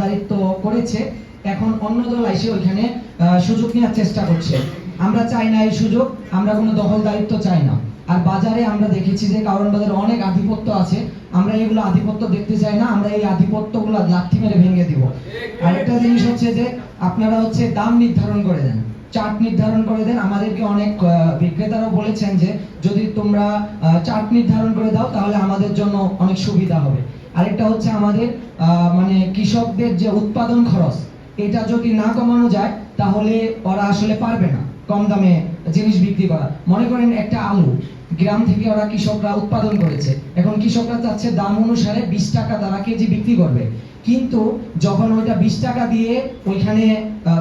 দখলদারিত্ব করেছে, এখন অন্য দল এসে ওইখানে সুযোগ নেওয়ার চেষ্টা করছে। আমরা চাই না এই সুযোগ, আমরা কোনো দখলদারিত্ব চাই না। আর বাজারে আমরা দেখেছি যে কারণ বাজারে অনেক আধিপত্য আছে, আমরা এইগুলো আধিপত্য দেখতে চাই না, আমরা এই আধিপত্যগুলো লাথি মেরে ভেঙে দিব। আর একটা জিনিস হচ্ছে যে, আপনারা হচ্ছে দাম নির্ধারণ করে দেন। চার্ট নির্ধারণ করে দেন। আমাদেরকে অনেক বিক্রেতারাও বলেছেন যে, যদি তোমরা চার্ট নির্ধারণ করে দাও, তাহলে আমাদের জন্য অনেক সুবিধা হবে। আরেকটা হচ্ছে আমাদের মানে কৃষকদের যে উৎপাদন খরচ, এটা যদি না কমানো যায়, তাহলে ওরা আসলে পারবে না কম দামে জিনিস বিক্রি করা। মনে করেন একটা আলু গ্রাম থেকে ওরা কৃষকরা উৎপাদন করেছে। এখন কৃষকরা চাচ্ছে দাম অনুসারে বিশ টাকা তারা কেজি বিক্রি করবে। কিন্তু যখন ওইটা বিশ টাকা দিয়ে ওইখানে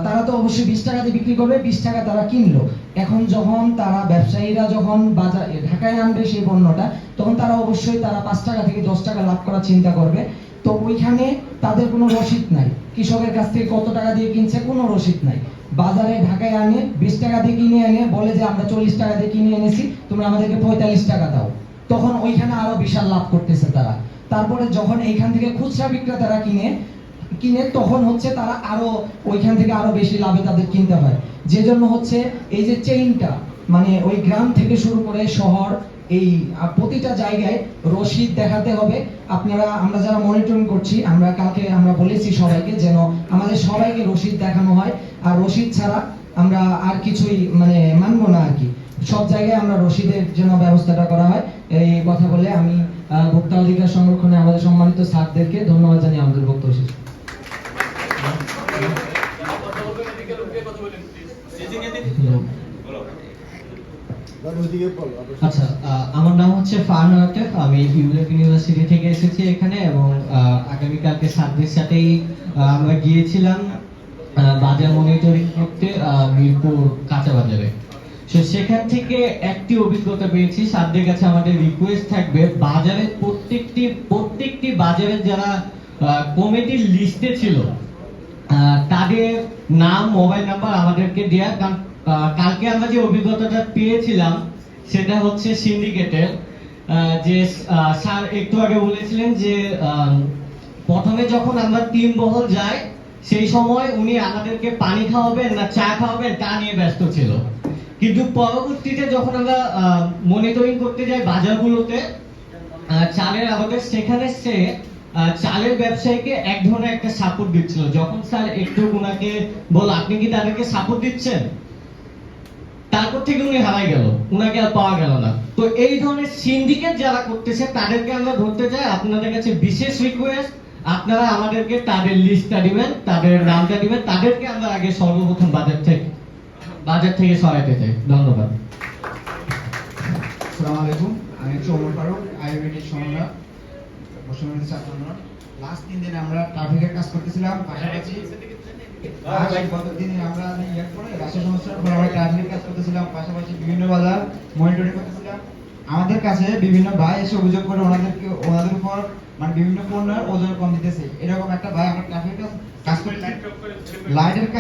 তারা তো অবশ্যই বিশ টাকা দিয়ে বিক্রি করবে, বিশ টাকা তারা কিনলো। এখন যখন তারা ব্যবসায়ীরা যখন বাজার, ঢাকায় আনবে সেই পণ্যটা, তখন তারা অবশ্যই তারা পাঁচ টাকা থেকে দশ টাকা লাভ করার চিন্তা করবে। তো ওইখানে তাদের কোনো রসিদ নাই। কৃষকের কাছ থেকে কত টাকা দিয়ে কিনছে কোনো রসিদ নাই। বাজারে ঢাকায় আনে, বিশ টাকা দিয়ে কিনে এনে বলে যে আমরা চল্লিশ টাকা দিয়ে কিনে এনেছি, তোমরা আমাদেরকে পঁয়তাল্লিশ টাকা দাও। তখন ওইখানে আরও বিশাল লাভ করতেছে তারা। তারপরে যখন এইখান থেকে খুচরা বিক্রেতারা কিনে কিনে, তখন হচ্ছে তারা আরও ওইখান থেকে আরও বেশি লাভে তাদের কিনতে হয়। যে জন্য হচ্ছে এই যে চেইনটা মানে ওই গ্রাম থেকে শুরু করে শহর এই প্রতিটা জায়গায় রসিদ দেখাতে হবে। আপনারা আমরা যারা মনিটরিং করছি আমরা কালকে আমরা বলেছি সবাইকে যেন আমাদের সবাইকে রসিদ দেখানো হয়। আর রসিদ ছাড়া আমরা আর কিছুই মানে মানবো না আর কি। সব জায়গায় আমরা রসিদের জন্য ব্যবস্থাটা করা হয়। এই কথা বলে আমি আহ, ভোক্তা অধিকার সংরক্ষণে আমাদের সম্মানিত স্যারদেরকে ধন্যবাদ জানিয়ে আমাদের বক্তব্য শেষ আচ্ছা আমার নাম হচ্ছে ফারহান আমি ইউনিভার্সিটি থেকে এসেছি এখানে এবং আগামীকালকে সাথেই আমরা গিয়েছিলাম বাজার মনিটরিং করতে মিরপুর কাঁচা বাজারে। So, সেখান থেকে একটি অভিজ্ঞতা পেয়েছি সাতদের কাছে আমাদের রিকোয়েস্ট থাকবে বাজারের প্রত্যেকটি প্রত্যেকটি বাজারের যারা কমিটির লিস্টে ছিল তাদের নাম মোবাইল নাম্বার আমাদেরকে দেওয়া কারণ কালকে আমরা যে অভিজ্ঞতাটা পেয়েছিলাম, সেটা হচ্ছে সিন্ডিকেটের যে স্যার একটু আগে বলেছিলেন যে প্রথমে যখন আমরা টিম বহল যাই সেই সময় উনি আমাদেরকে পানি খাওয়াবেন না চা খাওয়াবেন, তা নিয়ে ব্যস্ত ছিল। কিন্তু পরবর্তীতে যখন আমরা মনিটরিং করতে যাই বাজারগুলোতে চালের আমাদের সেখানে সে চালের ব্যবসায়ীকে এক ধরনের একটা সাপোর্ট দিচ্ছিল। যখন স্যার একটু ওনাকে বল আপনি কি তাদেরকে সাপোর্ট দিচ্ছেন? তারপর থেকে উনি হারাই গেল। উনাকে আর পাওয়া গেল না। তো এই ধরনের সিন্ডিকেট যারা করতেছে, তাদেরকে আমরা ধরতে চাই, আপনাদের কাছে বিশেষ রিকোয়েস্ট আপনারা আমাদেরকে তাদের লিস্টটা দিবেন, তাদের নামটা দিবেন, তাদেরকে আমরা আগে সর্বপ্রথম বাজার থেকে বাজার থেকে সরাইতে চাই। ধন্যবাদ। আলাইকুম, আমি হচ্ছে ওমর ফারুক বসুন্ধরা ছাত্র লাস্ট তিন দিন আমরা ট্রাফিকের কাজ করতেছিলাম, পাশাপাশি আমরা ইয়ে করে রাষ্ট্র সমস্যার উপর আমরা ট্রাফিকের কাজ করতেছিলাম পাশাপাশি বিভিন্ন বাজার মনিটরিং করতেছিলাম। আমাদের কাছে বিভিন্ন ভাই এসে অভিযোগ করে ওনাদেরকে ওনাদের উপর মানে বিভিন্ন পণ্যের ওজন কম দিতেছে। এরকম একটা ভাই আমরা ট্রাফিক কাজ করে লাইটের কাজ